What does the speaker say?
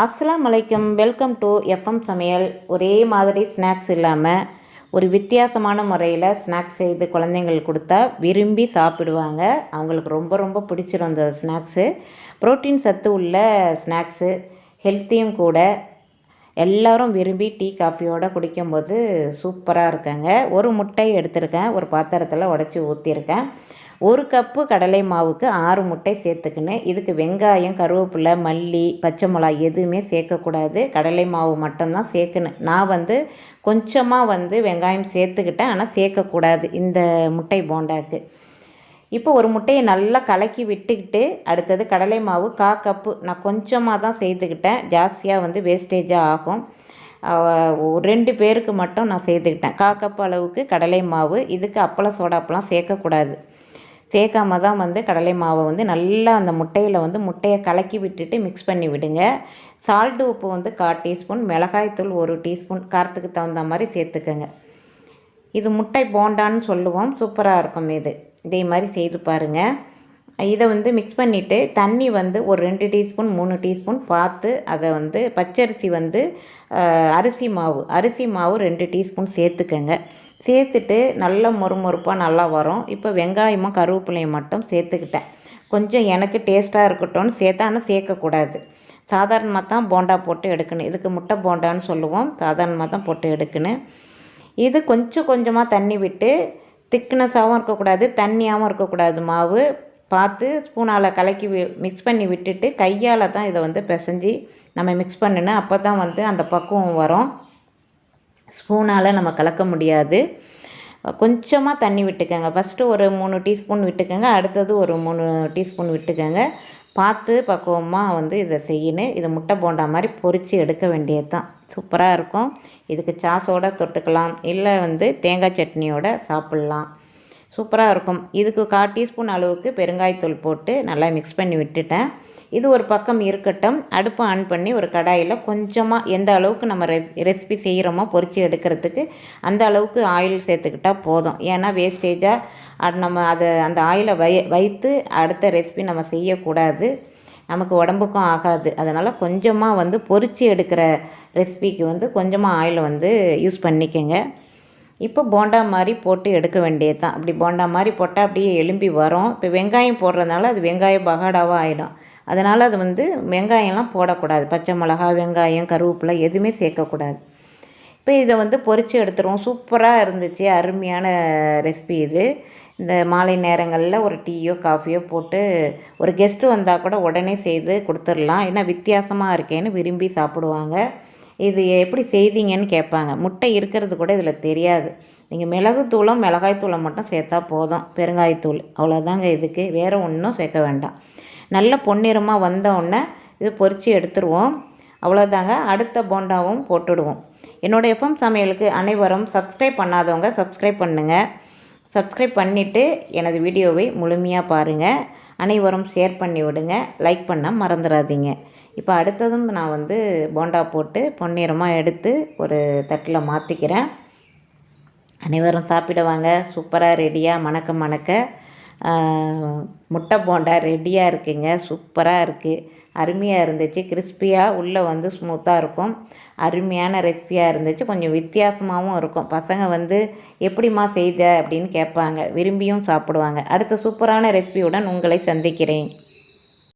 அஸ்லாம் வலைக்கம் welcome to FM சமையல். ஒரே மாதிரி ஸ்நாக்ஸ் இல்லாமல் ஒரு வித்தியாசமான முறையில் ஸ்நாக்ஸ் செய்து குழந்தைங்களுக்கு கொடுத்தா விரும்பி சாப்பிடுவாங்க. அவங்களுக்கு ரொம்ப ரொம்ப பிடிச்சிரும் அந்த ஸ்நாக்ஸு. புரோட்டீன் சத்து உள்ள ஸ்நாக்ஸு ஹெல்த்தியும் கூட. எல்லோரும் விரும்பி டீ காஃபியோடு குடிக்கும்போது சூப்பராக இருக்காங்க. ஒரு முட்டை எடுத்திருக்கேன். ஒரு பாத்திரத்தில் உடச்சி ஊற்றிருக்கேன் ஒரு கப்பு கடலை மாவுக்கு ஆறு முட்டை சேர்த்துக்கினு இதுக்கு வெங்காயம் கருவேப்பிலை மல்லி பச்சை மிளகாய் எதுவுமே சேர்க்கக்கூடாது. கடலை மாவு மட்டும்தான் சேர்க்கணும். நான் வந்து கொஞ்சமாக வந்து வெங்காயம் சேர்த்துக்கிட்டேன் ஆனால் சேர்க்கக்கூடாது இந்த முட்டை போண்டாக்கு. இப்போ ஒரு முட்டையை நல்லா கலக்கி விட்டுக்கிட்டு அடுத்தது கடலை மாவு கா கப்பு. நான் கொஞ்சமாக தான் சேர்த்துக்கிட்டேன். ஜாஸ்தியாக வந்து வேஸ்டேஜாக ஆகும். ரெண்டு பேருக்கு மட்டும் நான் சேர்த்துக்கிட்டேன். கா கப் அளவுக்கு கடலை மாவு. இதுக்கு அப்பளம் சோடாப்பெல்லாம் சேர்க்கக்கூடாது. சேர்க்காம தான் வந்து கடலை மாவை வந்து நல்லா அந்த முட்டையில் வந்து முட்டையை கலக்கி விட்டுட்டு மிக்ஸ் பண்ணி விடுங்க. சால்ட்டு உப்பு வந்து கால் டீஸ்பூன் மிளகாய்த்தூள் ஒரு டீஸ்பூன் காரத்துக்கு தகுந்த மாதிரி சேர்த்துக்கோங்க. இது முட்டை போண்டான்னு சொல்லுவோம். சூப்பராக இருக்கும் இது. இதே மாதிரி செய்து பாருங்கள் இதை வந்து மிக்ஸ் பண்ணிவிட்டு தண்ணி வந்து ஒரு ரெண்டு டீஸ்பூன் மூணு டீஸ்பூன் பார்த்து அதை வந்து பச்சரிசி வந்து அரிசி மாவு அரிசி மாவு ரெண்டு டீஸ்பூன் சேர்த்துக்கங்க. சேர்த்துட்டு நல்லா மொறுமொறுப்பாக நல்லா வரும். இப்போ வெங்காயமும் கருவேப்பிலையும் மட்டும் சேர்த்துக்கிட்டேன். கொஞ்சம் எனக்கு டேஸ்ட்டாக இருக்கட்டும்னு சேர்த்தா ஆனால் சேர்க்கக்கூடாது சாதாரணமாக தான் போண்டா போட்டு எடுக்கணும். இதுக்கு முட்டை போண்டான்னு சொல்லுவோம். சாதாரணமாக தான் போட்டு எடுக்கணும். இது கொஞ்சம் கொஞ்சமாக தண்ணி விட்டு திக்னஸாகவும் இருக்கக்கூடாது தண்ணியாகவும் இருக்கக்கூடாது மாவு. பார்த்து ஸ்பூனால் கலக்கி மிக்ஸ் பண்ணி விட்டுட்டு கையால் தான் இதை வந்து பிசைஞ்சி நம்ம மிக்ஸ் பண்ணணும். அப்போ தான் வந்து அந்த பக்குவம் வரும். ஸ்பூனால் நம்ம கலக்க முடியாது. கொஞ்சமாக தண்ணி விட்டுக்கோங்க. ஃபஸ்ட்டு ஒரு மூணு டீஸ்பூன் விட்டுக்கோங்க. அடுத்தது ஒரு மூணு டீஸ்பூன் விட்டுக்கோங்க. பார்த்து பக்குவமாக வந்து இதை செய்யணும். இதை முட்டை போண்டா மாதிரி பொறிச்சு எடுக்க வேண்டியது தான் சூப்பராக இருக்கும். இதுக்கு சாஸோடு தொட்டுக்கலாம். இல்லை வந்து தேங்காய் சட்னியோடு சாப்பிட்லாம். சூப்பராக இருக்கும். இதுக்கு கால் டீஸ்பூன் அளவுக்கு பெருங்காயத்தூள் போட்டு நல்லா மிக்ஸ் பண்ணி விட்டுட்டேன். இது ஒரு பக்கம் இருக்கட்டும். அடுப்பை ஆன் பண்ணி ஒரு கடாயில் கொஞ்சமாக எந்த அளவுக்கு நம்ம ரெ ரெசிபி செய்கிறோமோ பொறிச்சு எடுக்கிறதுக்கு அந்த அளவுக்கு ஆயில் சேர்த்துக்கிட்டால் போதும். ஏன்னா வேஸ்டேஜாக அது நம்ம அதை அந்த ஆயிலை வை வைத்து அடுத்த ரெசிபி நம்ம செய்யக்கூடாது. நமக்கு உடம்புக்கும் ஆகாது. அதனால் கொஞ்சமாக வந்து பொறிச்சு எடுக்கிற ரெசிபிக்கு வந்து கொஞ்சமாக ஆயில் வந்து யூஸ் பண்ணிக்கோங்க. இப்போ போண்டா மாதிரி போட்டு எடுக்க வேண்டியது தான் அப்படி போண்டா மாதிரி போட்டால் அப்படியே எலும்பி வரும். இப்போ வெங்காயம் போடுறதுனால அது வெங்காயம் பகாடாவாக ஆகிடும் அதனால் அது வந்து வெங்காயம்லாம் போடக்கூடாது. பச்சை மிளகா வெங்காயம் கருவேப்பிலை எதுவுமே சேர்க்கக்கூடாது. இப்போ இதை வந்து பொறிச்சு எடுத்துருவோம். சூப்பராக இருந்துச்சு. அருமையான ரெசிபி இது. இந்த மாலை நேரங்களில் ஒரு டீயோ காஃபியோ போட்டு ஒரு கெஸ்ட்டு வந்தால் கூட உடனே செய்து கொடுத்துடலாம். ஏன்னா வித்தியாசமாக இருக்கேன்னு விரும்பி சாப்பிடுவாங்க. இது எப்படி செய்தீங்கன்னு கேட்பாங்க. முட்டை இருக்கிறது கூட இதில் தெரியாது. நீங்கள் மிளகுத்தூளும் மிளகாய்த்தூளை மட்டும் சேர்த்தா போதும். பெருங்காயத்தூள் அவ்வளோதாங்க இதுக்கு. வேறு ஒன்றும் சேர்க்க வேண்டாம். நல்ல பொன்னிறமாக வந்தவுடனே இது பொறிச்சு எடுத்துருவோம். அவ்வளோதாங்க அடுத்த போண்டாவும் போட்டுடுவோம். என்னோடய எஃப்எம் சமையலுக்கு அனைவரும் சப்ஸ்கிரைப் பண்ணாதவங்க சப்ஸ்கிரைப் பண்ணுங்கள் சப்ஸ்கிரைப் பண்ணிவிட்டு எனது வீடியோவை முழுமையாக பாருங்கள் அனைவரும் ஷேர் பண்ணி விடுங்க. லைக் பண்ண மறந்துடாதீங்க இப்போ அடுத்ததும் நான் வந்து போண்டா போட்டு பொன்னிறமாக எடுத்து ஒரு தட்டில் மாற்றிக்கிறேன் அனைவரும் சாப்பிடுவாங்க. சூப்பராக ரெடியாக மணக்க மணக்க. முட்டை போண்டா ரெடியாக இருக்குங்க. சூப்பராக இருக்குது அருமையாக இருந்துச்சு. கிறிஸ்பியாக உள்ளே வந்து ஸ்மூத்தாக இருக்கும். அருமையான ரெசிபியாக இருந்துச்சு. கொஞ்சம் வித்தியாசமாகவும் இருக்கும். பசங்க வந்து எப்படிம்மா செய்த அப்படின்னு கேட்பாங்க. விரும்பியும் சாப்பிடுவாங்க. அடுத்த சூப்பரான ரெசிபியுடன் உங்களை சந்திக்கிறேன்.